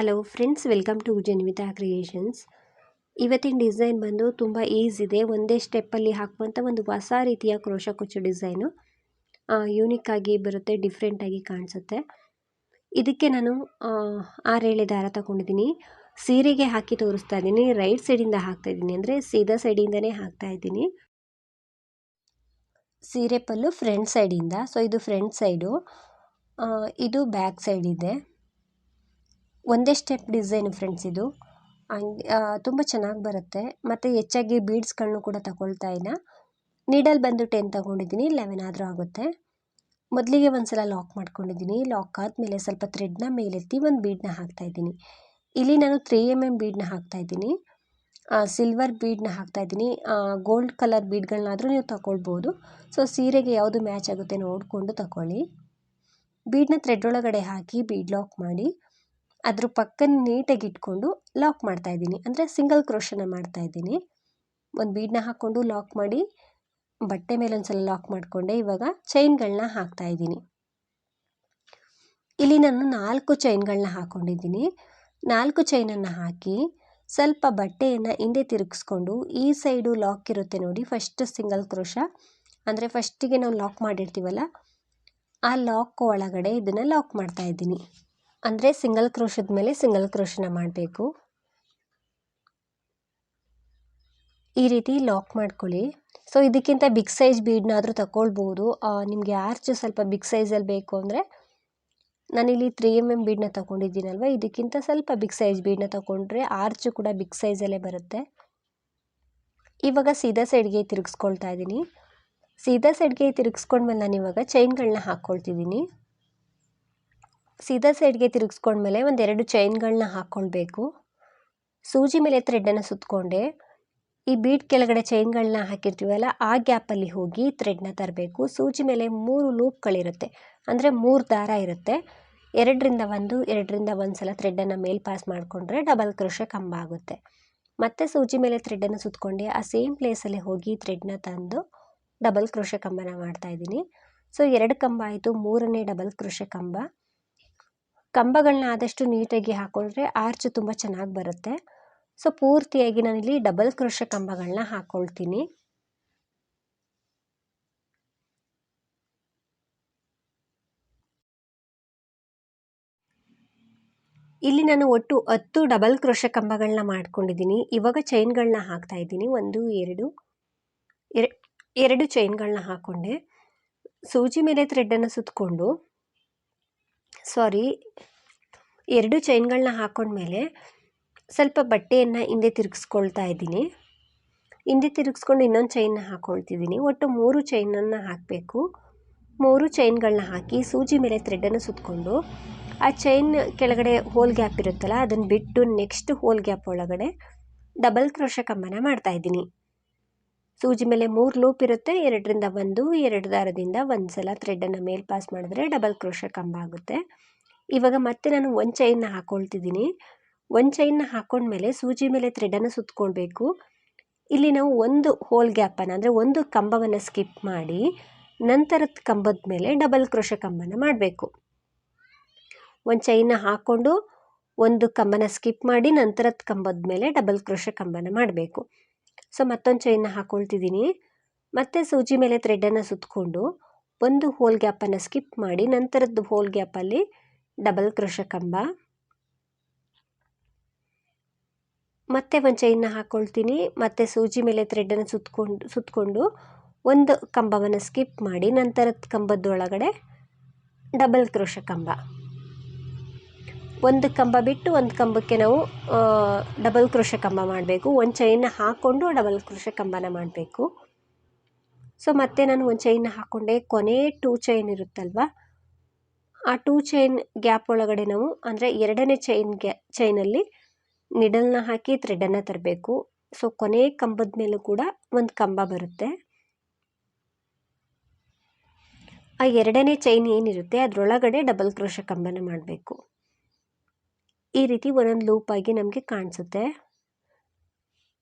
Hello friends, welcome to Janvita creations ಇವತ್ತಿನ design ಬಂದು ತುಂಬ ಈಸಿ ಇದೆ. ಒಂದೇ ಸ್ಟೆಪ್ಪಲ್ಲಿ ಹಾಕುವಂಥ ಒಂದು ಹೊಸ ರೀತಿಯ ಕ್ರೋಶ ಕುಚ್ಚು ಡಿಸೈನು ಯೂನಿಕ್ ಆಗಿ ಬರುತ್ತೆ ಡಿಫ್ರೆಂಟಾಗಿ ಕಾಣಿಸುತ್ತೆ. ಇದಕ್ಕೆ ನಾನು ಆರೇಳೆ ದಾರ ತಗೊಂಡಿದ್ದೀನಿ. ಸೀರೆಗೆ ಹಾಕಿ ತೋರಿಸ್ತಾ ಇದ್ದೀನಿ. ರೈಟ್ ಸೈಡಿಂದ ಹಾಕ್ತಾ ಇದ್ದೀನಿ ಅಂದರೆ ಸೀದಾ ಸೈಡಿಂದನೇ ಹಾಕ್ತಾ ಇದ್ದೀನಿ. ಸೀರೆ ಪಲ್ಲು ಫ್ರಂಟ್ ಸೈಡಿಂದ ಸೊ ಇದು ಫ್ರಂಟ್ ಸೈಡು ಇದು ಬ್ಯಾಕ್ ಸೈಡ್ ಇದೆ. ಒಂದೇ ಸ್ಟೆಪ್ ಡಿಸೈನ್ ಫ್ರೆಂಡ್ಸ್ ಇದು. ಹಂಗೆ ತುಂಬ ಚೆನ್ನಾಗಿ ಬರುತ್ತೆ. ಮತ್ತು ಹೆಚ್ಚಾಗಿ ಬೀಡ್ಸ್ಗಳನ್ನು ಕೂಡ ತಗೊಳ್ತಾ ಇಲ್ಲ. ನೀಡಲ್ ಬಂದು ಟೆನ್ ತಗೊಂಡಿದ್ದೀನಿ ಲೆವೆನ್ ಆದರೂ ಆಗುತ್ತೆ. ಮೊದಲಿಗೆ ಒಂದು ಸಲ ಲಾಕ್ ಮಾಡ್ಕೊಂಡಿದ್ದೀನಿ. ಲಾಕ್ ಆದಮೇಲೆ ಸ್ವಲ್ಪ ಥ್ರೆಡ್ನ ಮೇಲೆತ್ತಿ ಒಂದು ಬೀಡನ್ನ ಹಾಕ್ತಾಯಿದ್ದೀನಿ ಇಲ್ಲಿ ನಾನು ತ್ರೀ ಎಂ ಎಂ ಬೀಡನ್ನ ಹಾಕ್ತಾಯಿದ್ದೀನಿ ಸಿಲ್ವರ್ ಬೀಡನ್ನ ಹಾಕ್ತಾಯಿದ್ದೀನಿ ಗೋಲ್ಡ್ ಕಲರ್ ಬೀಡ್ಗಳನ್ನಾದರೂ ನೀವು ತಗೊಳ್ಬೋದು. ಸೊ ಸೀರೆಗೆ ಯಾವುದು ಮ್ಯಾಚ್ ಆಗುತ್ತೆ ನೋಡಿಕೊಂಡು ತಗೊಳ್ಳಿ. ಬೀಡ್ನ ಥ್ರೆಡ್ ಒಳಗಡೆ ಹಾಕಿ ಬೀಡ್ ಲಾಕ್ ಮಾಡಿ. ಅದ್ರ ಪಕ್ಕ ನೀಟಾಗಿ ಇಟ್ಕೊಂಡು ಲಾಕ್ ಮಾಡ್ತಾ ಇದ್ದೀನಿ. ಅಂದರೆ ಸಿಂಗಲ್ ಕ್ರೋಷನ ಮಾಡ್ತಾ ಇದ್ದೀನಿ. ಒಂದು ಬೀಡನ್ನ ಹಾಕ್ಕೊಂಡು ಲಾಕ್ ಮಾಡಿ, ಬಟ್ಟೆ ಮೇಲೆ ಒಂದು ಸಲ ಲಾಕ್ ಮಾಡಿಕೊಂಡೆ. ಇವಾಗ ಚೈನ್ಗಳನ್ನ ಹಾಕ್ತಾ ಇದ್ದೀನಿ. ಇಲ್ಲಿ ನಾನು ನಾಲ್ಕು ಚೈನ್ಗಳನ್ನ ಹಾಕ್ಕೊಂಡಿದ್ದೀನಿ ನಾಲ್ಕು ಚೈನನ್ನು ಹಾಕಿ ಸ್ವಲ್ಪ ಬಟ್ಟೆಯನ್ನು ಹಿಂದೆ ತಿರುಗಿಸ್ಕೊಂಡು ಈ ಸೈಡು ಲಾಕ್ ಇರುತ್ತೆ ನೋಡಿ ಫಸ್ಟ್ ಸಿಂಗಲ್ ಕ್ರೋಶ ಅಂದರೆ ಫಸ್ಟಿಗೆ ನಾವು ಲಾಕ್ ಮಾಡಿರ್ತೀವಲ್ಲ, ಆ ಲಾಕ್ ಒಳಗಡೆ ಇದನ್ನು ಲಾಕ್ ಮಾಡ್ತಾ ಇದ್ದೀನಿ. ಅಂದರೆ ಸಿಂಗಲ್ ಕ್ರೋಶದ ಮೇಲೆ ಸಿಂಗಲ್ ಕ್ರೋಶನ ಮಾಡಬೇಕು. ಈ ರೀತಿ ಲಾಕ್ ಮಾಡ್ಕೊಳ್ಳಿ. ಸೊ ಇದಕ್ಕಿಂತ ಬಿಗ್ ಸೈಜ್ ಬೀಡ್ನಾದರೂ ತಗೊಳ್ಬೋದು ನಿಮಗೆ ಆರ್ಚ್ ಸ್ವಲ್ಪ ಬಿಗ್ ಸೈಜಲ್ಲಿ ಬೇಕು ಅಂದರೆ ನಾನಿಲ್ಲಿ ತ್ರೀ ಎಂ ಎಂ ಬೀಡನ್ನ ತೊಗೊಂಡಿದ್ದೀನಲ್ವ ಇದಕ್ಕಿಂತ ಸ್ವಲ್ಪ ಬಿಗ್ ಸೈಜ್ ಬೀಡನ್ನ ತಗೊಂಡ್ರೆ ಆರ್ಚು ಕೂಡ ಬಿಗ್ ಸೈಜಲ್ಲೇ ಬರುತ್ತೆ. ಇವಾಗ ಸೀದಾ ಸೈಡ್ಗೆ ತಿರುಗಿಸ್ಕೊಳ್ತಾ ಇದ್ದೀನಿ. ಸೀದಾ ಸೈಡ್ಗೆ ತಿರುಗಿಸ್ಕೊಂಡ್ಮೇಲೆ ನಾನು ಇವಾಗ ಚೈನ್ಗಳನ್ನ ಹಾಕ್ಕೊಳ್ತಿದ್ದೀನಿ ಸೀದಾ ಸೈಡ್ಗೆ ತಿರುಗಿಸ್ಕೊಂಡ್ಮೇಲೆ ಒಂದೆರಡು ಚೈನ್ಗಳನ್ನ ಹಾಕ್ಕೊಳ್ಬೇಕು. ಸೂಜಿ ಮೇಲೆ ಥ್ರೆಡ್ಡನ್ನು ಸುತ್ತಕೊಂಡೆ ಈ ಬೀಟ್ ಕೆಳಗಡೆ ಚೈನ್ಗಳನ್ನ ಹಾಕಿರ್ತೀವಲ್ಲ, ಆ ಗ್ಯಾಪಲ್ಲಿ ಹೋಗಿ ಥ್ರೆಡ್ನ ತರಬೇಕು. ಸೂಜಿ ಮೇಲೆ ಮೂರು ಲೂಪ್ಗಳಿರುತ್ತೆ. ಅಂದರೆ ಮೂರು ದಾರ ಇರುತ್ತೆ. ಎರಡರಿಂದ ಒಂದು ಎರಡರಿಂದ ಒಂದು ಸಲ ಥ್ರೆಡ್ಡನ್ನು ಮೇಲ್ ಪಾಸ್ ಮಾಡಿಕೊಂಡ್ರೆ ಡಬಲ್ ಕ್ರೋಶ ಕಂಬ ಆಗುತ್ತೆ. ಮತ್ತೆ ಸೂಜಿ ಮೇಲೆ ಥ್ರೆಡ್ಡನ್ನು ಸುತ್ತಕೊಂಡೆ ಆ ಸೇಮ್ ಪ್ಲೇಸಲ್ಲಿ ಹೋಗಿ ಥ್ರೆಡ್ನ ತಂದು ಡಬಲ್ ಕ್ರೋಶ ಕಂಬನ ಮಾಡ್ತಾಯಿದ್ದೀನಿ ಸೊ, ಎರಡು ಕಂಬ ಆಯಿತು. ಮೂರನೇ ಡಬಲ್ ಕ್ರೋಶ ಕಂಬ. ಕಂಬಗಳನ್ನ ಆದಷ್ಟು ನೀಟಾಗಿ ಹಾಕ್ಕೊಂಡ್ರೆ ಆರ್ಚ್ ತುಂಬ ಚೆನ್ನಾಗಿ ಬರುತ್ತೆ. ಸೊ, ಪೂರ್ತಿಯಾಗಿ ನಾನಿಲ್ಲಿ ಡಬಲ್ ಕ್ರೋಶ ಕಂಬಗಳನ್ನ ಹಾಕ್ಕೊಳ್ತೀನಿ ಇಲ್ಲಿ ನಾನು ಒಟ್ಟು ಹತ್ತು ಡಬಲ್ ಕ್ರೋಶ ಕಂಬಗಳನ್ನ ಮಾಡ್ಕೊಂಡಿದ್ದೀನಿ. ಇವಾಗ ಚೈನ್ಗಳನ್ನ ಹಾಕ್ತಾ ಇದ್ದೀನಿ. ಒಂದು, ಎರಡು ಎರಡು ಚೈನ್ಗಳನ್ನ ಹಾಕ್ಕೊಂಡೆ ಸೂಜಿ ಮೇಲೆ ಥ್ರೆಡ್ಡನ್ನು ಸುತ್ತಕೊಂಡು ಸಾರಿ, ಎರಡು ಚೈನ್ಗಳನ್ನ ಹಾಕ್ಕೊಂಡ್ಮೇಲೆ ಸ್ವಲ್ಪ ಬಟ್ಟೆಯನ್ನು ಹಿಂದೆ ತಿರುಗಿಸ್ಕೊಳ್ತಾ ಇದ್ದೀನಿ. ಹಿಂದೆ ತಿರುಗಿಸ್ಕೊಂಡು ಇನ್ನೊಂದು ಚೈನ್ನ ಹಾಕ್ಕೊಳ್ತಿದ್ದೀನಿ ಒಟ್ಟು ಮೂರು ಚೈನನ್ನು ಹಾಕಬೇಕು. ಮೂರು ಚೈನ್ಗಳನ್ನ ಹಾಕಿ ಸೂಜಿ ಮೇಲೆ ಥ್ರೆಡನ್ನು ಸುತ್ತಕೊಂಡು ಆ ಚೈನ್ ಕೆಳಗಡೆ ಹೋಲ್ ಗ್ಯಾಪ್ ಇರುತ್ತಲ್ಲ, ಅದನ್ನು ಬಿಟ್ಟು ನೆಕ್ಸ್ಟ್ ಹೋಲ್ ಗ್ಯಾಪ್ ಒಳಗಡೆ ಡಬಲ್ ಕ್ರೋಶ ಕಂಬನ ಮಾಡ್ತಾಯಿದ್ದೀನಿ ಸೂಜಿ ಮೇಲೆ ಮೂರು ಲೂಪ್ ಇರುತ್ತೆ. ಎರಡರಿಂದ ಒಂದು ಎರಡು ದಾರದಿಂದ ಒಂದು ಸಲ ಥ್ರೆಡನ್ನು ಮೇಲೆ ಪಾಸ್ ಮಾಡಿದ್ರೆ ಡಬಲ್ ಕ್ರೋಶ ಕಂಬ ಆಗುತ್ತೆ. ಇವಾಗ ಮತ್ತೆ ನಾನು ಒಂದು ಚೈನ್ನ ಹಾಕ್ಕೊಳ್ತಿದ್ದೀನಿ ಒಂದು ಚೈನ್ನ ಹಾಕ್ಕೊಂಡ್ಮೇಲೆ ಸೂಜಿ ಮೇಲೆ ಥ್ರೆಡನ್ನು ಸುತ್ತಕೊಳ್ಬೇಕು ಇಲ್ಲಿ ನಾವು ಒಂದು ಹೋಲ್ ಗ್ಯಾಪನ್ನು ಅಂದರೆ ಒಂದು ಕಂಬವನ್ನು ಸ್ಕಿಪ್ ಮಾಡಿ ನಂತರದ ಕಂಬದ ಮೇಲೆ ಡಬಲ್ ಕ್ರೋಶ ಕಂಬನ ಮಾಡಬೇಕು. ಒಂದು ಚೈನ್ನ ಹಾಕ್ಕೊಂಡು ಒಂದು ಕಂಬನ ಸ್ಕಿಪ್ ಮಾಡಿ ನಂತರದ ಕಂಬದ ಮೇಲೆ ಡಬಲ್ ಕ್ರೋಶ ಕಂಬನ ಮಾಡಬೇಕು. ಸೊ ಮತ್ತೊಂದು ಚೈನ್ನ ಹಾಕ್ಕೊಳ್ತಿದ್ದೀನಿ ಮತ್ತೆ ಸೂಜಿ ಮೇಲೆ ಥ್ರೆಡ್ಡನ್ನು ಸುತ್ತಕೊಂಡು ಒಂದು ಹೋಲ್ ಗ್ಯಾಪನ್ನು ಸ್ಕಿಪ್ ಮಾಡಿ ನಂತರದ್ದು ಹೋಲ್ ಗ್ಯಾಪಲ್ಲಿ ಡಬಲ್ ಕ್ರೋಶ ಕಂಬ ಮತ್ತೆ ಒಂದು ಚೈನ್ನ ಹಾಕ್ಕೊಳ್ತೀನಿ ಮತ್ತೆ ಸೂಜಿ ಮೇಲೆ ಥ್ರೆಡ್ಡನ್ನು ಸುತ್ತಕೊಂಡು ಸುತ್ತಕೊಂಡು ಒಂದು ಕಂಬವನ್ನು ಸ್ಕಿಪ್ ಮಾಡಿ ನಂತರದ ಕಂಬದೊಳಗಡೆ ಡಬಲ್ ಕ್ರೋಶ ಕಂಬ ಒಂದು ಕಂಬ ಬಿಟ್ಟು ಒಂದು ಕಂಬಕ್ಕೆ ನಾವು ಡಬಲ್ ಕ್ರೋಶ ಕಂಬ ಮಾಡಬೇಕು. ಒಂದು ಚೈನ್ನ ಹಾಕ್ಕೊಂಡು ಡಬಲ್ ಕ್ರೋಶ ಕಂಬನ ಮಾಡಬೇಕು. ಸೊ ಮತ್ತೆ ನಾನು ಒಂದು ಚೈನ್ನ ಹಾಕ್ಕೊಂಡೆ ಕೊನೆ ಟೂ ಚೈನ್ ಇರುತ್ತಲ್ವ? ಆ ಟೂ ಚೈನ್ ಗ್ಯಾಪ್ ಒಳಗಡೆ ನಾವು, ಅಂದರೆ ಎರಡನೇ ಚೈನ್ ಗ್ಯಾ ಚೈನಲ್ಲಿ ನಿಡಲ್ನ ಹಾಕಿ ಥ್ರೆಡನ್ನು ತರಬೇಕು. ಸೊ ಕೊನೆ ಕಂಬದ ಮೇಲೂ ಕೂಡ ಒಂದು ಕಂಬ ಬರುತ್ತೆ. ಆ ಎರಡನೇ ಚೈನ್ ಏನಿರುತ್ತೆ, ಅದರೊಳಗಡೆ ಡಬಲ್ ಕ್ರೋಶ ಕಂಬನ ಮಾಡಬೇಕು. ಈ ರೀತಿ ಒಂದೊಂದು ಲೂಪಾಗಿ ನಮಗೆ ಕಾಣಿಸುತ್ತೆ.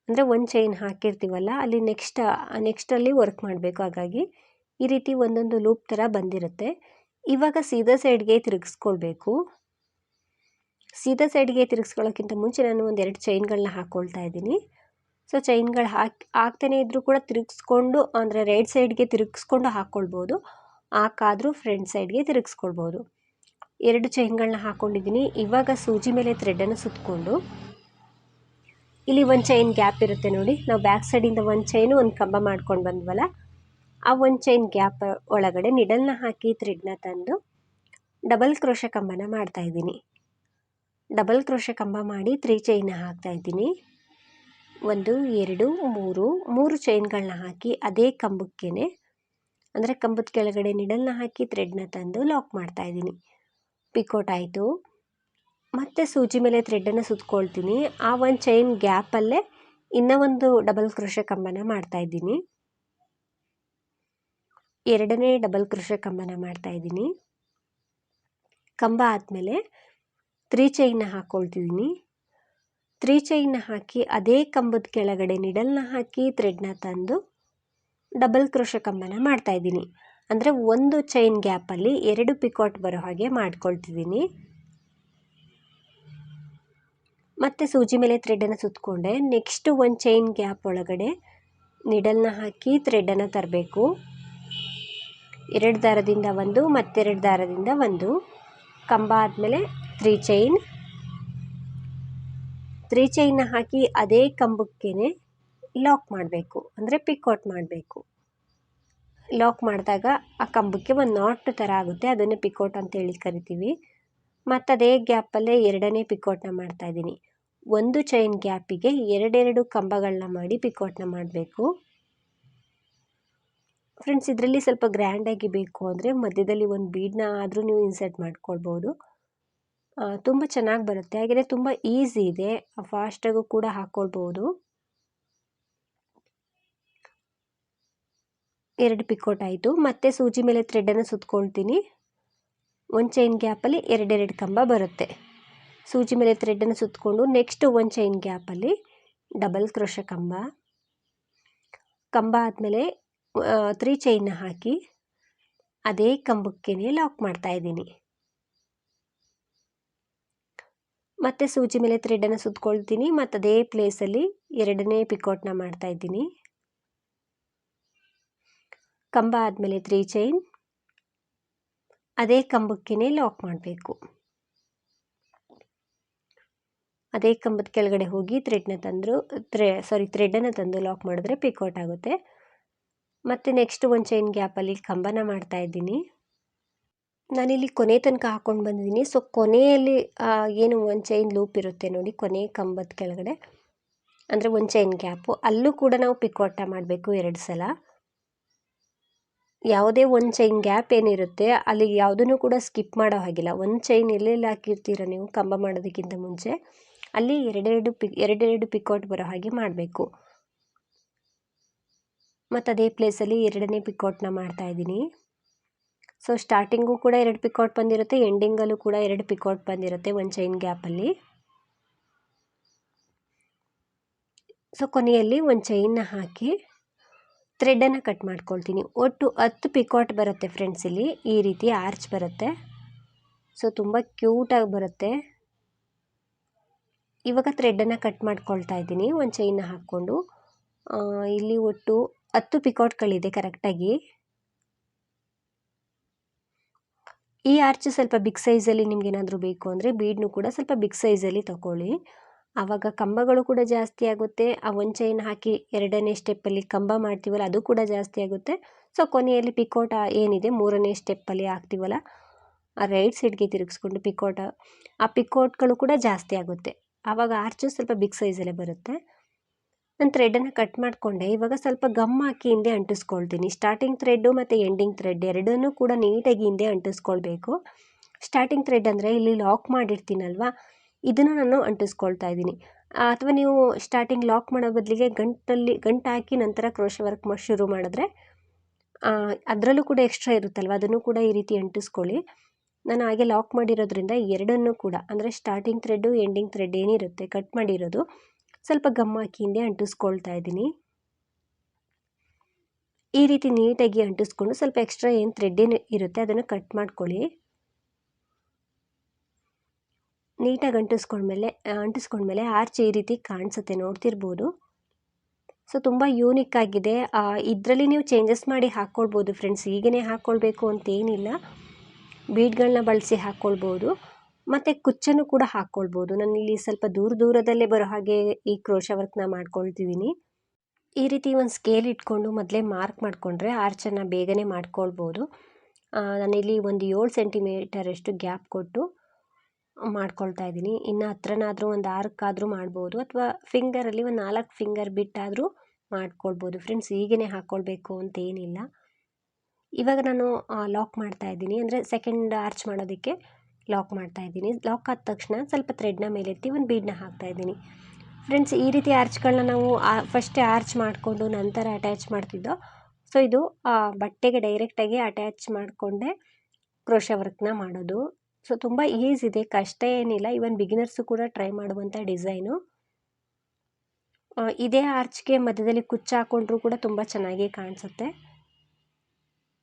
ಅಂದರೆ ಒಂದು ಚೈನ್ ಹಾಕಿರ್ತೀವಲ್ಲ, ಅಲ್ಲಿ ನೆಕ್ಸ್ಟ್ ನೆಕ್ಸ್ಟಲ್ಲಿ ವರ್ಕ್ ಮಾಡಬೇಕು. ಹಾಗಾಗಿ ಈ ರೀತಿ ಒಂದೊಂದು ಲೂಪ್ ಥರ ಬಂದಿರುತ್ತೆ. ಇವಾಗ ಸೀದಾ ಸೈಡ್ಗೆ ತಿರುಗಿಸ್ಕೊಳ್ಬೇಕು. ಸೀದಾ ಸೈಡ್ಗೆ ತಿರುಗಿಸ್ಕೊಳ್ಳೋಕ್ಕಿಂತ ಮುಂಚೆ ನಾನು ಒಂದೆರಡು ಚೈನ್ಗಳನ್ನ ಹಾಕ್ಕೊಳ್ತಾ ಇದ್ದೀನಿ. ಸೊ ಚೈನ್ಗಳು ಹಾಕಿ, ಹಾಕ್ತಾನೆ ಇದ್ದರೂ ಕೂಡ ತಿರುಗಿಸ್ಕೊಂಡು, ಅಂದರೆ ರೈಟ್ ಸೈಡ್ಗೆ ತಿರುಗಿಸ್ಕೊಂಡು ಹಾಕ್ಕೊಳ್ಬೋದು ಹಾಕಾದರೂ ಫ್ರಂಟ್ ಸೈಡ್ಗೆ ತಿರುಗಿಸ್ಕೊಳ್ಬೋದು. ಎರಡು ಚೈನ್ಗಳನ್ನ ಹಾಕ್ಕೊಂಡಿದ್ದೀನಿ ಇವಾಗ ಸೂಜಿ ಮೇಲೆ ಥ್ರೆಡನ್ನು ಸುತ್ತಕೊಂಡು ಇಲ್ಲಿ ಒಂದು ಚೈನ್ ಗ್ಯಾಪ್ ಇರುತ್ತೆ ನೋಡಿ. ನಾವು ಬ್ಯಾಕ್ ಸೈಡಿಂದ ಒಂದು ಚೈನು ಒಂದು ಕಂಬ ಮಾಡ್ಕೊಂಡು ಬಂದ್ವಲ್ಲ, ಆ ಒಂದು ಚೈನ್ ಗ್ಯಾಪ್ ಒಳಗಡೆ ನಿಡಲ್ನ ಹಾಕಿ ಥ್ರೆಡ್ನ ತಂದು ಡಬಲ್ ಕ್ರೋಶ ಕಂಬನ ಮಾಡ್ತಾಯಿದ್ದೀನಿ ಡಬಲ್ ಕ್ರೋಶ ಕಂಬ ಮಾಡಿ ತ್ರೀ ಚೈನ ಹಾಕ್ತಾಯಿದ್ದೀನಿ ಒಂದು, ಎರಡು, ಮೂರು ಮೂರು ಚೈನ್ಗಳನ್ನ ಹಾಕಿ ಅದೇ ಕಂಬಕ್ಕೇನೆ, ಅಂದರೆ ಕಂಬದ ಕೆಳಗಡೆ ನಿಡಲ್ನ ಹಾಕಿ ಥ್ರೆಡ್ನ ತಂದು ಲಾಕ್ ಮಾಡ್ತಾಯಿದ್ದೀನಿ ಪಿಕೋಟ್ ಆಯಿತು. ಮತ್ತೆ ಸೂಜಿ ಮೇಲೆ ಥ್ರೆಡ್ಡನ್ನು ಸುತ್ಕೊಳ್ತೀನಿ. ಆ ಒಂದು ಚೈನ್ ಗ್ಯಾಪಲ್ಲೇ ಇನ್ನೂ ಒಂದು ಡಬಲ್ ಕೃಷಿ ಕಂಬನ ಮಾಡ್ತಾಯಿದ್ದೀನಿ ಎರಡನೇ ಡಬಲ್ ಕೃಷಿ ಕಂಬನ ಮಾಡ್ತಾಯಿದ್ದೀನಿ ಕಂಬ ಆದಮೇಲೆ ತ್ರೀ ಚೈನ್ನ ಹಾಕ್ಕೊಳ್ತಿದ್ದೀನಿ ತ್ರೀ ಚೈನ್ನ ಹಾಕಿ ಅದೇ ಕಂಬದ ಕೆಳಗಡೆ ನಿಡಲ್ನ ಹಾಕಿ ಥ್ರೆಡ್ನ ತಂದು ಡಬಲ್ ಕ್ರೋಶ ಕಂಬನ ಮಾಡ್ತಾಯಿದ್ದೀನಿ ಅಂದರೆ ಒಂದು ಚೈನ್ ಗ್ಯಾಪಲ್ಲಿ ಎರಡು ಪಿಕಾಟ್ ಬರೋ ಹಾಗೆ ಮಾಡ್ಕೊಳ್ತಿದ್ದೀನಿ. ಮತ್ತು ಸೂಜಿ ಮೇಲೆ ಥ್ರೆಡನ್ನು ಸುತ್ತಕೊಂಡೆ ನೆಕ್ಸ್ಟು ಒಂದು ಚೈನ್ ಗ್ಯಾಪ್ ಒಳಗಡೆ ನಿಡಲ್ನ ಹಾಕಿ ಥ್ರೆಡನ್ನು ತರಬೇಕು. ಎರಡು ದಾರದಿಂದ ಒಂದು, ಮತ್ತೆರಡು ದಾರದಿಂದ ಒಂದು. ಕಂಬ ಆದಮೇಲೆ ತ್ರೀ ಚೈನ್ ತ್ರೀ ಚೈನ್ನ ಹಾಕಿ ಅದೇ ಕಂಬಕ್ಕೇ ಲಾಕ್ ಮಾಡಬೇಕು. ಅಂದರೆ ಪಿಕೌಟ್ ಮಾಡಬೇಕು. ಲಾಕ್ ಮಾಡಿದಾಗ ಆ ಕಂಬಕ್ಕೆ ಒಂದು ನಾಟ್ ಥರ ಆಗುತ್ತೆ. ಅದನ್ನು ಪಿಕೋಟ್ ಅಂತೇಳಿ ಕರಿತೀವಿ. ಮತ್ತು ಅದೇ ಗ್ಯಾಪಲ್ಲೇ ಎರಡನೇ ಪಿಕೋಟ್ನ ಮಾಡ್ತಾಯಿದ್ದೀನಿ ಒಂದು ಚೈನ್ ಗ್ಯಾಪಿಗೆ ಎರಡೆರಡು ಕಂಬಗಳನ್ನ ಮಾಡಿ ಪಿಕೋಟ್ನ ಮಾಡಬೇಕು. ಫ್ರೆಂಡ್ಸ್ ಇದರಲ್ಲಿ ಸ್ವಲ್ಪ ಗ್ರ್ಯಾಂಡಾಗಿ ಬೇಕು ಅಂದರೆ ಮಧ್ಯದಲ್ಲಿ ಒಂದು ಬೀಡನ್ನ ಆದರೂ ನೀವು ಇನ್ಸರ್ಟ್ ಮಾಡ್ಕೊಳ್ಬೋದು. ತುಂಬ ಚೆನ್ನಾಗಿ ಬರುತ್ತೆ. ಹಾಗೆಯೇ ತುಂಬ ಈಸಿ ಇದೆ. ಫಾಸ್ಟಾಗೂ ಕೂಡ ಹಾಕ್ಕೊಳ್ಬೋದು ಎರಡು ಪಿಕೋಟ್ ಆಯಿತು. ಮತ್ತೆ ಸೂಜಿ ಮೇಲೆ ಥ್ರೆಡನ್ನು ಸುತ್ಕೊಳ್ತೀನಿ. ಒಂದು ಚೈನ್ ಗ್ಯಾಪಲ್ಲಿ ಎರಡೆರಡು ಕಂಬ ಬರುತ್ತೆ. ಸೂಜಿ ಮೇಲೆ ಥ್ರೆಡನ್ನು ಸುತ್ತಕೊಂಡು ನೆಕ್ಸ್ಟ್ ಒಂದು ಚೈನ್ ಗ್ಯಾಪಲ್ಲಿ ಡಬಲ್ ಕ್ರೋಶ ಕಂಬ. ಕಂಬ ಆದಮೇಲೆ ತ್ರೀ ಚೈನ್ನ ಹಾಕಿ ಅದೇ ಕಂಬಕ್ಕೆ ಲಾಕ್ ಮಾಡ್ತಾ ಇದ್ದೀನಿ. ಮತ್ತೆ ಸೂಜಿ ಮೇಲೆ ಥ್ರೆಡನ್ನು ಸುತ್ಕೊಳ್ತೀನಿ. ಮತ್ತು ಅದೇ ಪ್ಲೇಸಲ್ಲಿ ಎರಡನೇ ಪಿಕೋಟ್ನ ಮಾಡ್ತಾ ಇದ್ದೀನಿ. ಕಂಬ ಆದಮೇಲೆ ತ್ರೀ ಚೈನ್. ಅದೇ ಕಂಬಕ್ಕೇ ಲಾಕ್ ಮಾಡಬೇಕು. ಅದೇ ಕಂಬದ ಕೆಳಗಡೆ ಹೋಗಿ ಥ್ರೆಡ್ನ ತಂದರು, ಥ್ರೆ, ಸಾರಿ ಥ್ರೆಡನ್ನು ತಂದು ಲಾಕ್ ಮಾಡಿದ್ರೆ ಪಿಕೌಟ್ ಆಗುತ್ತೆ. ಮತ್ತು ನೆಕ್ಸ್ಟ್ ಒಂದು ಚೈನ್ ಗ್ಯಾಪಲ್ಲಿ ಕಂಬನ ಮಾಡ್ತಾ ಇದ್ದೀನಿ. ನಾನಿಲ್ಲಿ ಕೊನೆ ತನಕ ಹಾಕ್ಕೊಂಡು ಬಂದಿದ್ದೀನಿ. ಸೊ, ಕೊನೆಯಲ್ಲಿ ಏನು ಒಂದು ಚೈನ್ ಲೂಪ್ ಇರುತ್ತೆ ನೋಡಿ, ಕೊನೆ ಕಂಬದ ಕೆಳಗಡೆ. ಅಂದರೆ ಒಂದು ಚೈನ್ ಗ್ಯಾಪು. ಅಲ್ಲೂ ಕೂಡ ನಾವು ಪಿಕೋಟ ಮಾಡಬೇಕು ಎರಡು ಸಲ. ಯಾವುದೇ ಒಂದು ಚೈನ್ ಗ್ಯಾಪ್ ಏನಿರುತ್ತೆ, ಅಲ್ಲಿ ಯಾವುದನ್ನು ಕೂಡ ಸ್ಕಿಪ್ ಮಾಡೋ ಹಾಗಿಲ್ಲ. ಒಂದು ಚೈನ್ ಎಲ್ಲೆಲ್ಲಿ ಹಾಕಿರ್ತೀರ ನೀವು ಕಂಬ ಮಾಡೋದಕ್ಕಿಂತ ಮುಂಚೆ, ಅಲ್ಲಿ ಎರಡೆರಡು ಪಿ ಎರಡೆರಡು ಪಿಕೌಟ್ ಬರೋ ಹಾಗೆ ಮಾಡಬೇಕು. ಮತ್ತು ಅದೇ ಪ್ಲೇಸಲ್ಲಿ ಎರಡನೇ ಪಿಕೌಟ್ನ ಮಾಡ್ತಾ ಇದ್ದೀನಿ. ಸೊ ಸ್ಟಾರ್ಟಿಂಗು ಕೂಡ ಎರಡು ಪಿಕೌಟ್ ಬಂದಿರುತ್ತೆ ಎಂಡಿಂಗಲ್ಲೂ ಕೂಡ ಎರಡು ಪಿಕೌಟ್ ಬಂದಿರುತ್ತೆ ಒಂದು ಚೈನ್ ಗ್ಯಾಪಲ್ಲಿ ಸೊ ಕೊನೆಯಲ್ಲಿ ಒಂದು ಚೈನ್ನ ಹಾಕಿ ಥ್ರೆಡನ್ನು ಕಟ್ ಮಾಡ್ಕೊಳ್ತೀನಿ. ಒಟ್ಟು ಹತ್ತು ಪಿಕಾಟ್ ಬರುತ್ತೆ ಫ್ರೆಂಡ್ಸ್ ಇಲ್ಲಿ. ಈ ರೀತಿ ಆರ್ಚ್ ಬರುತ್ತೆ. ಸೊ ತುಂಬ ಕ್ಯೂಟಾಗಿ ಬರುತ್ತೆ. ಇವಾಗ ಥ್ರೆಡನ್ನು ಕಟ್ ಮಾಡ್ಕೊಳ್ತಾ ಇದ್ದೀನಿ. ಒಂದು ಚೈನ ಹಾಕ್ಕೊಂಡು. ಇಲ್ಲಿ ಒಟ್ಟು ಹತ್ತು ಪಿಕಾಟ್ಗಳಿದೆ ಕರೆಕ್ಟಾಗಿ ಈ ಆರ್ಚ್ ಸ್ವಲ್ಪ ಬಿಗ್ ಸೈಜಲ್ಲಿ ನಿಮ್ಗೆ ಏನಾದರೂ ಬೇಕು ಅಂದರೆ ಬೀಡ್ನು ಕೂಡ ಸ್ವಲ್ಪ ಬಿಗ್ ಸೈಜಲ್ಲಿ ತಗೊಳ್ಳಿ ಆವಾಗ ಕಂಬಗಳು ಕೂಡ ಜಾಸ್ತಿ ಆಗುತ್ತೆ. ಆ ಒಂದು ಚೈನ್ ಹಾಕಿ ಎರಡನೇ ಸ್ಟೆಪ್ಪಲ್ಲಿ ಕಂಬ ಮಾಡ್ತೀವಲ್ಲ, ಅದು ಕೂಡ ಜಾಸ್ತಿ ಆಗುತ್ತೆ. ಸೊ ಕೊನೆಯಲ್ಲಿ ಪಿಕೋಟ ಏನಿದೆ, ಮೂರನೇ ಸ್ಟೆಪ್ಪಲ್ಲಿ ಹಾಕ್ತೀವಲ್ಲ, ಆ ರೈಟ್ ಸೈಡ್ಗೆ ತಿರುಗಿಸ್ಕೊಂಡು ಪಿಕೋಟ. ಆ ಪಿಕೋಟ್ಗಳು ಕೂಡ ಜಾಸ್ತಿ ಆಗುತ್ತೆ. ಆವಾಗ ಆರ್ಚು ಸ್ವಲ್ಪ ಬಿಗ್ ಸೈಜಲ್ಲೇ ಬರುತ್ತೆ. ನಾನು ಥ್ರೆಡನ್ನು ಕಟ್ ಮಾಡಿಕೊಂಡೆ. ಇವಾಗ ಸ್ವಲ್ಪ ಗಮ್ ಹಾಕಿ ಹಿಂದೆ ಅಂಟಿಸ್ಕೊಳ್ತೀನಿ. ಸ್ಟಾರ್ಟಿಂಗ್ ಥ್ರೆಡ್ಡು ಮತ್ತು ಎಂಡಿಂಗ್ ಥ್ರೆಡ್ ಎರಡನ್ನೂ ಕೂಡ ನೀಟಾಗಿ ಹಿಂದೆ ಅಂಟಿಸ್ಕೊಳ್ಬೇಕು. ಸ್ಟಾರ್ಟಿಂಗ್ ಥ್ರೆಡ್ ಅಂದರೆ ಇಲ್ಲಿ ಲಾಕ್ ಮಾಡಿರ್ತೀನಲ್ವಾ ಇದನ್ನು ನಾನು ಅಂಟಿಸ್ಕೊಳ್ತಾ ಇದ್ದೀನಿ. ಅಥವಾ ನೀವು ಸ್ಟಾರ್ಟಿಂಗ್ ಲಾಕ್ ಮಾಡೋ ಬದಲಿಗೆ ಗಂಟಲ್ಲಿ, ಗಂಟು ಹಾಕಿ ನಂತರ ಕ್ರೋಶ ವರ್ಕ್ ಮಾಡಿ ಶುರು ಮಾಡಿದ್ರೆ ಅದರಲ್ಲೂ ಕೂಡ ಎಕ್ಸ್ಟ್ರಾ ಇರುತ್ತಲ್ವ? ಅದನ್ನು ಕೂಡ ಈ ರೀತಿ ಅಂಟಿಸ್ಕೊಳ್ಳಿ. ನಾನು ಹಾಗೆ ಲಾಕ್ ಮಾಡಿರೋದ್ರಿಂದ ಎರಡನ್ನೂ ಕೂಡ, ಅಂದರೆ ಸ್ಟಾರ್ಟಿಂಗ್ ಥ್ರೆಡ್ಡು ಎಂಡಿಂಗ್ ಥ್ರೆಡ್ ಏನಿರುತ್ತೆ ಕಟ್ ಮಾಡಿರೋದು, ಸ್ವಲ್ಪ ಗಮ್ ಹಾಕಿ ಹಿಂದೆ ಅಂಟಿಸ್ಕೊಳ್ತಾ ಇದ್ದೀನಿ. ಈ ರೀತಿ ನೀಟಾಗಿ ಅಂಟಿಸ್ಕೊಂಡು ಸ್ವಲ್ಪ ಎಕ್ಸ್ಟ್ರಾ ಏನು ಥ್ರೆಡ್ ಇರುತ್ತೆ, ಅದನ್ನು ಕಟ್ ಮಾಡ್ಕೊಳ್ಳಿ. ನೀಟಾಗಿ ಅಂಟಿಸ್ಕೊಂಡ್ಮೇಲೆ ಅಂಟಿಸ್ಕೊಂಡ್ಮೇಲೆ ಆರ್ಚ್ ಈ ರೀತಿ ಕಾಣಿಸುತ್ತೆ, ನೋಡ್ತಿರ್ಬೋದು. ಸೊ, ತುಂಬ ಯೂನಿಕ್ ಆಗಿದೆ. ಇದರಲ್ಲಿ ನೀವು ಚೇಂಜಸ್ ಮಾಡಿ ಹಾಕ್ಕೊಳ್ಬೋದು ಫ್ರೆಂಡ್ಸ್ ಹೀಗೇ ಹಾಕ್ಕೊಳ್ಬೇಕು ಅಂತೇನಿಲ್ಲ. ಬೀಡ್ಗಳನ್ನ ಬಳಸಿ ಹಾಕ್ಕೊಳ್ಬೋದು ಮತ್ತು ಕುಚ್ಚನ್ನು ಕೂಡ ಹಾಕ್ಕೊಳ್ಬೋದು ನಾನು ಇಲ್ಲಿ ಸ್ವಲ್ಪ ದೂರ ದೂರದಲ್ಲೇ ಬರೋ ಹಾಗೆ ಈ ಕ್ರೋಶ ವರ್ಕ್ನ ಮಾಡ್ಕೊಳ್ತಿದ್ದೀನಿ ಈ ರೀತಿ ಒಂದು ಸ್ಕೇಲ್ ಇಟ್ಕೊಂಡು ಮೊದಲೇ ಮಾರ್ಕ್ ಮಾಡಿಕೊಂಡ್ರೆ ಆರ್ಚನ್ನು ಬೇಗನೆ ಮಾಡ್ಕೊಳ್ಬೋದು. ನಾನಿಲ್ಲಿ ಒಂದು ಏಳು ಸೆಂಟಿಮೀಟರಷ್ಟು ಗ್ಯಾಪ್ ಕೊಟ್ಟು ಮಾಡ್ಕೊಳ್ತಾ ಇದ್ದೀನಿ. ಇನ್ನು ಹತ್ರನಾದರೂ ಒಂದು ಆರಕ್ಕಾದರೂ ಮಾಡ್ಬೋದು ಅಥವಾ ಫಿಂಗರಲ್ಲಿ ಒಂದು ನಾಲ್ಕು ಫಿಂಗರ್ ಬಿಟ್ಟಾದರೂ ಮಾಡ್ಕೊಳ್ಬೋದು. ಫ್ರೆಂಡ್ಸ್ ಹೀಗೇ ಹಾಕ್ಕೊಳ್ಬೇಕು ಅಂತೇನಿಲ್ಲ. ಇವಾಗ ನಾನು ಲಾಕ್ ಮಾಡ್ತಾ ಇದ್ದೀನಿ. ಅಂದರೆ ಸೆಕೆಂಡ್ ಆರ್ಚ್ ಮಾಡೋದಕ್ಕೆ ಲಾಕ್ ಮಾಡ್ತಾ ಇದ್ದೀನಿ. ಲಾಕ್ ಆದ ತಕ್ಷಣ ಸ್ವಲ್ಪ ಥ್ರೆಡ್ನ ಮೇಲೆತ್ತಿ ಒಂದು ಬೀಡನ್ನ ಹಾಕ್ತಾ ಇದ್ದೀನಿ. ಫ್ರೆಂಡ್ಸ್ ಈ ರೀತಿ ಆರ್ಚ್ಗಳನ್ನ ನಾವು ಫಸ್ಟೇ ಆರ್ಚ್ ಮಾಡಿಕೊಂಡು ನಂತರ ಅಟ್ಯಾಚ್ ಮಾಡ್ತಿದ್ದೋ, ಸೊ ಇದು ಬಟ್ಟೆಗೆ ಡೈರೆಕ್ಟಾಗಿ ಅಟ್ಯಾಚ್ ಮಾಡಿಕೊಂಡೆ ಕ್ರೋಶ ವರ್ಕ್ನ ಮಾಡೋದು. ಸೊ ತುಂಬ ಈಸಿ ಇದೆ, ಕಷ್ಟ ಏನಿಲ್ಲ ಇವನ್ ಬಿಗಿನರ್ಸು ಕೂಡ ಟ್ರೈ ಮಾಡುವಂಥ ಡಿಸೈನು ಇದೇ ಆರ್ಚ್ಗೆ ಮಧ್ಯದಲ್ಲಿ ಕುಚ್ಚು ಹಾಕೊಂಡ್ರೂ ಕೂಡ ತುಂಬ ಚೆನ್ನಾಗಿ ಕಾಣಿಸುತ್ತೆ.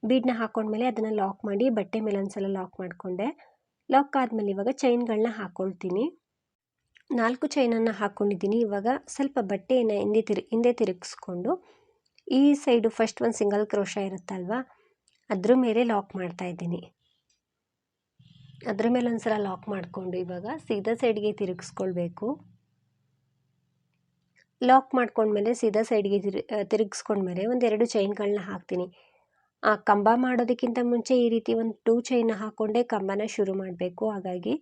ಬೀಡನ್ನ ಹಾಕೊಂಡ್ಮೇಲೆ ಅದನ್ನು ಲಾಕ್ ಮಾಡಿ, ಬಟ್ಟೆ ಮೇಲೆ ಒಂದ್ಸಲ ಲಾಕ್ ಮಾಡಿಕೊಂಡೆ. ಲಾಕ್ ಆದಮೇಲೆ ಇವಾಗ ಚೈನ್ಗಳನ್ನ ಹಾಕ್ಕೊಳ್ತೀನಿ ನಾಲ್ಕು ಚೈನನ್ನು ಹಾಕ್ಕೊಂಡಿದ್ದೀನಿ ಇವಾಗ ಸ್ವಲ್ಪ ಬಟ್ಟೆಯನ್ನು ಹಿಂದೆ ತಿರು, ಹಿಂದೆ ತಿರುಗಿಸ್ಕೊಂಡು, ಈ ಸೈಡು ಫಸ್ಟ್ ಒಂದು ಸಿಂಗಲ್ ಕ್ರೋಶ ಇರುತ್ತಲ್ವ, ಅದ್ರ ಮೇಲೆ ಲಾಕ್ ಮಾಡ್ತಾ ಇದ್ದೀನಿ. ಅದ್ರ ಮೇಲೆ ಒಂದ್ಸಲ ಲಾಕ್ ಮಾಡಿಕೊಂಡು ಇವಾಗ ಸೀದಾ ಸೈಡ್ಗೆ ತಿರುಗಿಸ್ಕೊಳ್ಬೇಕು. ಲಾಕ್ ಮಾಡ್ಕೊಂಡ್ಮೇಲೆ ಸೀದಾ ಸೈಡ್ಗೆ ತಿರು ತಿರುಗಿಸ್ಕೊಂಡ್ಮೇಲೆ ಒಂದೆರಡು ಚೈನ್ಗಳನ್ನ ಹಾಕ್ತೀನಿ. ಆ ಕಂಬ ಮಾಡೋದಕ್ಕಿಂತ ಮುಂಚೆ ಈ ರೀತಿ ಒಂದು ಟೂ ಚೈನ್ ಹಾಕ್ಕೊಂಡೇ ಕಂಬನ ಶುರು ಮಾಡಬೇಕು. ಹಾಗಾಗಿ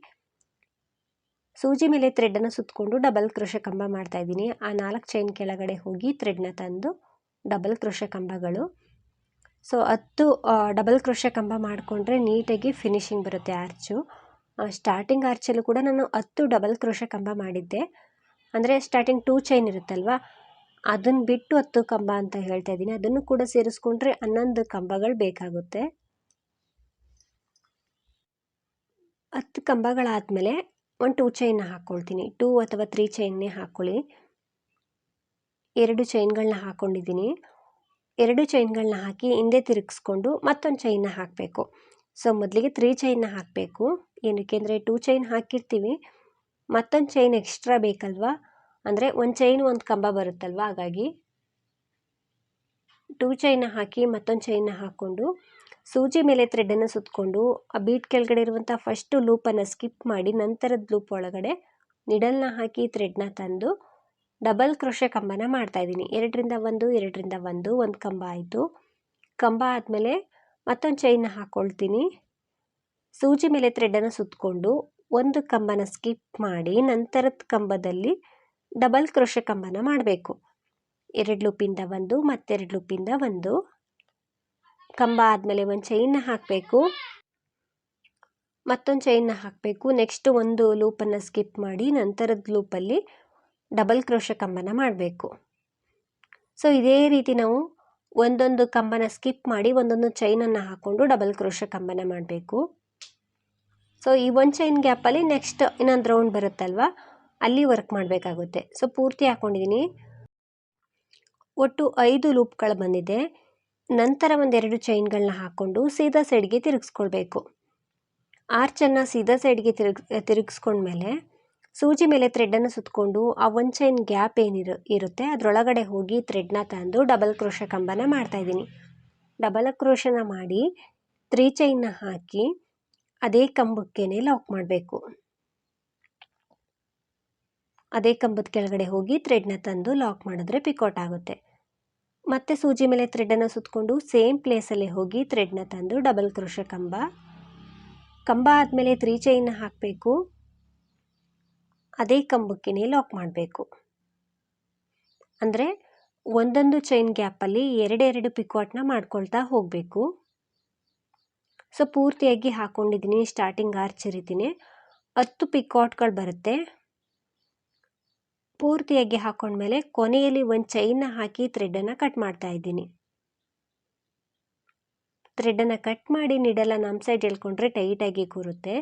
ಸೂಜಿ ಮೇಲೆ ಥ್ರೆಡನ್ನು ಸುತ್ತಕೊಂಡು ಡಬಲ್ ಕ್ರೋಶ ಕಂಬ ಮಾಡ್ತಾ ಇದ್ದೀನಿ. ಆ ನಾಲ್ಕು ಚೈನ್ ಕೆಳಗಡೆ ಹೋಗಿ ಥ್ರೆಡ್ನ ತಂದು ಡಬಲ್ ಕ್ರೋಶ ಕಂಬಗಳು. ಸೊ ಹತ್ತು ಡಬಲ್ ಕ್ರೋಶ ಕಂಬ ಮಾಡಿಕೊಂಡ್ರೆ ನೀಟಾಗಿ ಫಿನಿಶಿಂಗ್ ಬರುತ್ತೆ ಆರ್ಚು ಸ್ಟಾರ್ಟಿಂಗ್ ಆರ್ಚಲ್ಲೂ ಕೂಡ ನಾನು ಹತ್ತು ಡಬಲ್ ಕ್ರೋಶ ಕಂಬ ಮಾಡಿದ್ದೆ. ಅಂದರೆ ಸ್ಟಾರ್ಟಿಂಗ್ ಟೂ ಚೈನ್ ಇರುತ್ತಲ್ವ? ಅದನ್ನು ಬಿಟ್ಟು ಹತ್ತು ಕಂಬ ಅಂತ ಹೇಳ್ತಾ ಇದ್ದೀನಿ. ಅದನ್ನು ಕೂಡ ಸೇರಿಸ್ಕೊಂಡ್ರೆ ಹನ್ನೊಂದು ಕಂಬಗಳು ಬೇಕಾಗುತ್ತೆ. ಹತ್ತು ಕಂಬಗಳಾದಮೇಲೆ ಒಂದು ಟೂ ಚೈನ್ನ ಹಾಕ್ಕೊಳ್ತೀನಿ ಟೂ ಅಥವಾ ತ್ರೀ ಚೈನ್ನೇ ಹಾಕ್ಕೊಳ್ಳಿ ಎರಡು ಚೈನ್ಗಳನ್ನ ಹಾಕ್ಕೊಂಡಿದ್ದೀನಿ ಎರಡು ಚೈನ್ಗಳನ್ನ ಹಾಕಿ ಹಿಂದೆ ತಿರುಗಿಸ್ಕೊಂಡು ಮತ್ತೊಂದು ಚೈನ್ನ ಹಾಕಬೇಕು. ಸೊ, ಮೊದಲಿಗೆ ತ್ರೀ ಚೈನ್ನ ಹಾಕಬೇಕು. ಏನಕ್ಕೆ ಅಂದರೆ ಟೂ ಚೈನ್ ಹಾಕಿರ್ತೀವಿ. ಮತ್ತೊಂದು ಚೈನ್ ಎಕ್ಸ್ಟ್ರಾ ಬೇಕಲ್ವಾ? ಅಂದರೆ ಒಂದು ಚೈನ್ ಒಂದು ಕಂಬ ಬರುತ್ತಲ್ವ? ಹಾಗಾಗಿ ಟೂ ಚೈನ್ನ ಹಾಕಿ ಮತ್ತೊಂದು ಚೈನ್ನ ಹಾಕ್ಕೊಂಡು ಸೂಜಿ ಮೇಲೆ ಥ್ರೆಡನ್ನು ಸುತ್ತಕೊಂಡು ಆ ಬೀಟ್ ಕೆಳಗಡೆ ಇರುವಂಥ ಫಸ್ಟು ಲೂಪನ್ನು ಸ್ಕಿಪ್ ಮಾಡಿ ನಂತರದ ಲೂಪ್ ಒಳಗಡೆ ನಿಡಲ್ನ ಹಾಕಿ ಥ್ರೆಡ್ನ ತಂದು ಡಬಲ್ ಕ್ರೋಶೆ ಕಂಬನ ಮಾಡ್ತಾ ಇದ್ದೀನಿ. ಎರಡರಿಂದ ಒಂದು ಎರಡರಿಂದ ಒಂದು ಒಂದು ಕಂಬ ಆಯಿತು. ಕಂಬ ಆದಮೇಲೆ ಮತ್ತೊಂದು ಚೈನ್ನ ಹಾಕ್ಕೊಳ್ತೀನಿ ಸೂಜಿ ಮೇಲೆ ಥ್ರೆಡನ್ನು ಸುತ್ತಕೊಂಡು ಒಂದು ಕಂಬನ ಸ್ಕಿಪ್ ಮಾಡಿ ನಂತರದ ಕಂಬದಲ್ಲಿ ಡಬಲ್ ಕ್ರೋಶ ಕಂಬನ ಮಾಡಬೇಕು. ಎರಡು ಲೂಪಿಂದ ಒಂದು, ಮತ್ತೆರಡು ಲೂಪಿಂದ ಒಂದು. ಕಂಬ ಆದಮೇಲೆ ಒಂದು ಚೈನ್ನ ಹಾಕಬೇಕು. ಮತ್ತೊಂದು ಚೈನ್ನ ಹಾಕಬೇಕು. ನೆಕ್ಸ್ಟ್ ಒಂದು ಲೂಪನ್ನು ಸ್ಕಿಪ್ ಮಾಡಿ ನಂತರದ ಲೂಪಲ್ಲಿ ಡಬಲ್ ಕ್ರೋಶ ಕಂಬನ ಮಾಡಬೇಕು. ಸೊ ಇದೇ ರೀತಿ ನಾವು ಒಂದೊಂದು ಕಂಬನ ಸ್ಕಿಪ್ ಮಾಡಿ ಒಂದೊಂದು ಚೈನನ್ನು ಹಾಕ್ಕೊಂಡು ಡಬಲ್ ಕ್ರೋಶ ಕಂಬನ ಮಾಡಬೇಕು. ಸೊ ಈ ಒಂದು ಚೈನ್ ಗ್ಯಾಪಲ್ಲಿ ನೆಕ್ಸ್ಟ್ ಇನ್ನೊಂದು ರೌಂಡ್ ಬರುತ್ತಲ್ವ? ಅಲ್ಲಿ ವರ್ಕ್ ಮಾಡಬೇಕಾಗುತ್ತೆ. ಸೊ ಪೂರ್ತಿ ಹಾಕ್ಕೊಂಡಿದ್ದೀನಿ ಒಟ್ಟು ಐದು ಲೂಪ್ಗಳು ಬಂದಿದೆ. ನಂತರ ಒಂದೆರಡು ಚೈನ್ಗಳನ್ನ ಹಾಕ್ಕೊಂಡು ಸೀದಾ ಸೈಡ್ಗೆ ತಿರುಗಿಸ್ಕೊಳ್ಬೇಕು. ಆರ್ಚನ್ನು ಸೀದಾ ಸೈಡ್ಗೆ ತಿರುಗ್, ತಿರುಗಿಸ್ಕೊಂಡ್ಮೇಲೆ ಸೂಜಿ ಮೇಲೆ ಥ್ರೆಡ್ಡನ್ನು ಸುತ್ತಕೊಂಡು ಆ ಒಂದು ಚೈನ್ ಗ್ಯಾಪ್ ಏನಿರು, ಇರುತ್ತೆ, ಅದರೊಳಗಡೆ ಹೋಗಿ ಥ್ರೆಡ್ನ ತಂದು ಡಬಲ್ ಕ್ರೋಶ ಕಂಬನ ಮಾಡ್ತಾಯಿದ್ದೀನಿ ಡಬಲ್ ಕ್ರೋಶನ ಮಾಡಿ ತ್ರೀ ಚೈನ್ನ ಹಾಕಿ ಅದೇ ಕಂಬಕ್ಕೇ ಲಾಕ್ ಮಾಡಬೇಕು. ಅದೇ ಕಂಬದ ಕೆಳಗಡೆ ಹೋಗಿ ಥ್ರೆಡ್ನ ತಂದು ಲಾಕ್ ಮಾಡಿದ್ರೆ ಪಿಕೌಟ್ ಆಗುತ್ತೆ. ಮತ್ತೆ ಸೂಜಿ ಮೇಲೆ ಥ್ರೆಡನ್ನು ಸುತ್ತಕೊಂಡು ಸೇಮ್ ಪ್ಲೇಸಲ್ಲಿ ಹೋಗಿ ಥ್ರೆಡ್ನ ತಂದು ಡಬಲ್ ಕ್ರೋಶ ಕಂಬ. ಕಂಬ ಆದಮೇಲೆ ತ್ರೀ ಚೈನ್ನ ಹಾಕಬೇಕು. ಅದೇ ಕಂಬಕ್ಕೇ ಲಾಕ್ ಮಾಡಬೇಕು. ಅಂದರೆ ಒಂದೊಂದು ಚೈನ್ ಗ್ಯಾಪಲ್ಲಿ ಎರಡೆರಡು ಪಿಕ್ವಾಟ್ನ ಮಾಡ್ಕೊಳ್ತಾ ಹೋಗಬೇಕು. ಸೊ ಪೂರ್ತಿಯಾಗಿ ಹಾಕ್ಕೊಂಡಿದ್ದೀನಿ ಸ್ಟಾರ್ಟಿಂಗ್ ಆರ್ಚ್ ರೀತಿನೇ. ಹತ್ತು ಪಿಕಾಟ್ಗಳು ಬರುತ್ತೆ. ಪೂರ್ತಿಯಾಗಿ ಹಾಕೊಂಡ್ಮೇಲೆ ಕೊನೆಯಲ್ಲಿ ಒಂದು ಚೈನ್ನ ಹಾಕಿ ಥ್ರೆಡನ್ನು ಕಟ್ ಮಾಡ್ತಾ ಇದ್ದೀನಿ. ಥ್ರೆಡನ್ನು ಕಟ್ ಮಾಡಿ ನಿಡಲ್ಲ ನಮ್ಮ ಸೈಡ್ ಹೇಳ್ಕೊಂಡ್ರೆ ಟೈಟಾಗಿ ಕೂರುತ್ತೆ.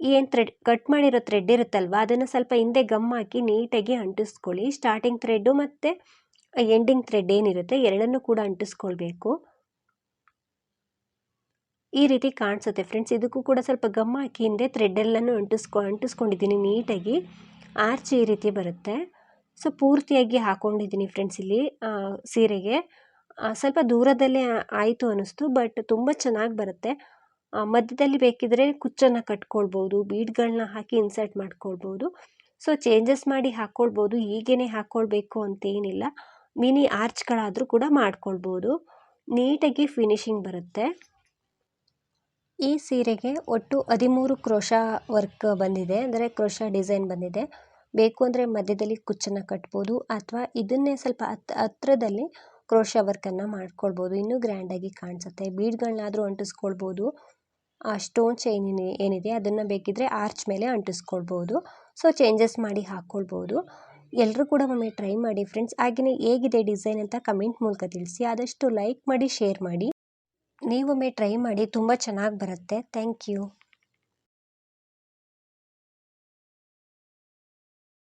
ಏನು ಥ್ರೆಡ್ ಕಟ್ ಮಾಡಿರೋ ಥ್ರೆಡ್ ಇರುತ್ತಲ್ವ? ಅದನ್ನು ಸ್ವಲ್ಪ ಹಿಂದೆ ಗಮ್ ಹಾಕಿ ನೀಟಾಗಿ ಅಂಟಿಸ್ಕೊಳ್ಳಿ. ಸ್ಟಾರ್ಟಿಂಗ್ ಥ್ರೆಡ್ಡು ಮತ್ತು ಎಂಡಿಂಗ್ ಥ್ರೆಡ್ ಏನಿರುತ್ತೆ, ಎರಡನ್ನೂ ಕೂಡ ಅಂಟಿಸ್ಕೊಳ್ಬೇಕು. ಈ ರೀತಿ ಕಾಣಿಸುತ್ತೆ ಫ್ರೆಂಡ್ಸ್ ಇದಕ್ಕೂ ಕೂಡ ಸ್ವಲ್ಪ ಗಮ್ ಹಾಕಿ ಹಿಂದೆ ಥ್ರೆಡ್ ಅಂಟಿಸ್ಕೊ, ಅಂಟಿಸ್ಕೊಂಡಿದ್ದೀನಿ ನೀಟಾಗಿ. ಆರ್ಚ್ ಈ ರೀತಿ ಬರುತ್ತೆ. ಸೊ ಪೂರ್ತಿಯಾಗಿ ಹಾಕ್ಕೊಂಡಿದ್ದೀನಿ ಫ್ರೆಂಡ್ಸ್ ಇಲ್ಲಿ ಸೀರೆಗೆ. ಸ್ವಲ್ಪ ದೂರದಲ್ಲೇ ಆಯಿತು ಅನ್ನಿಸ್ತು ಬಟ್ ತುಂಬ ಚೆನ್ನಾಗಿ ಬರುತ್ತೆ. ಮಧ್ಯದಲ್ಲಿ ಬೇಕಿದ್ದರೆ ಕುಚ್ಚನ್ನು ಕಟ್ಕೊಳ್ಬೋದು ಬೀಡ್ಗಳನ್ನ ಹಾಕಿ ಇನ್ಸರ್ಟ್ ಮಾಡ್ಕೊಳ್ಬೋದು. ಸೊ ಚೇಂಜಸ್ ಮಾಡಿ ಹಾಕ್ಕೊಳ್ಬೋದು ಹೀಗೇ ಹಾಕ್ಕೊಳ್ಬೇಕು ಅಂತೇನಿಲ್ಲ ಮಿನಿ ಆರ್ಚ್ಗಳಾದರೂ ಕೂಡ ಮಾಡ್ಕೊಳ್ಬೋದು. ನೀಟಾಗಿ ಫಿನಿಶಿಂಗ್ ಬರುತ್ತೆ. ಈ ಸೀರೆಗೆ ಒಟ್ಟು ಹದಿಮೂರು ಕ್ರೋಶ ವರ್ಕ್ ಬಂದಿದೆ. ಅಂದರೆ ಕ್ರೋಶ ಡಿಸೈನ್ ಬಂದಿದೆ. ಬೇಕು ಅಂದರೆ ಮಧ್ಯದಲ್ಲಿ ಕುಚ್ಚನ್ನು ಕಟ್ಬೋದು, ಅಥವಾ ಇದನ್ನೇ ಸ್ವಲ್ಪ ಹತ್, ಹತ್ರದಲ್ಲಿ ಕ್ರೋಶ ವರ್ಕನ್ನು ಮಾಡ್ಕೊಳ್ಬೋದು. ಇನ್ನೂ ಗ್ರ್ಯಾಂಡಾಗಿ ಕಾಣಿಸುತ್ತೆ. ಬೀಡ್ಗಳನ್ನಾದರೂ ಅಂಟಿಸ್ಕೊಳ್ಬೋದು. ಸ್ಟೋನ್ ಚೈನ್ ಏನಿದೆ ಅದನ್ನು ಬೇಕಿದ್ದರೆ ಆರ್ಚ್ ಮೇಲೆ ಅಂಟಿಸ್ಕೊಳ್ಬೋದು. ಸೊ ಚೇಂಜಸ್ ಮಾಡಿ ಹಾಕ್ಕೊಳ್ಬೋದು ಎಲ್ಲರೂ ಕೂಡ ಒಮ್ಮೆ ಟ್ರೈ ಮಾಡಿ ಫ್ರೆಂಡ್ಸ್ ಹಾಗೆಯೇ ಹೇಗಿದೆ ಡಿಸೈನ್ ಅಂತ ಕಮೆಂಟ್ ಮೂಲಕ ತಿಳಿಸಿ. ಆದಷ್ಟು ಲೈಕ್ ಮಾಡಿ ಶೇರ್ ಮಾಡಿ. ನೀವೊಮ್ಮೆ ಟ್ರೈ ಮಾಡಿ, ತುಂಬ ಚೆನ್ನಾಗಿ ಬರುತ್ತೆ. Thank you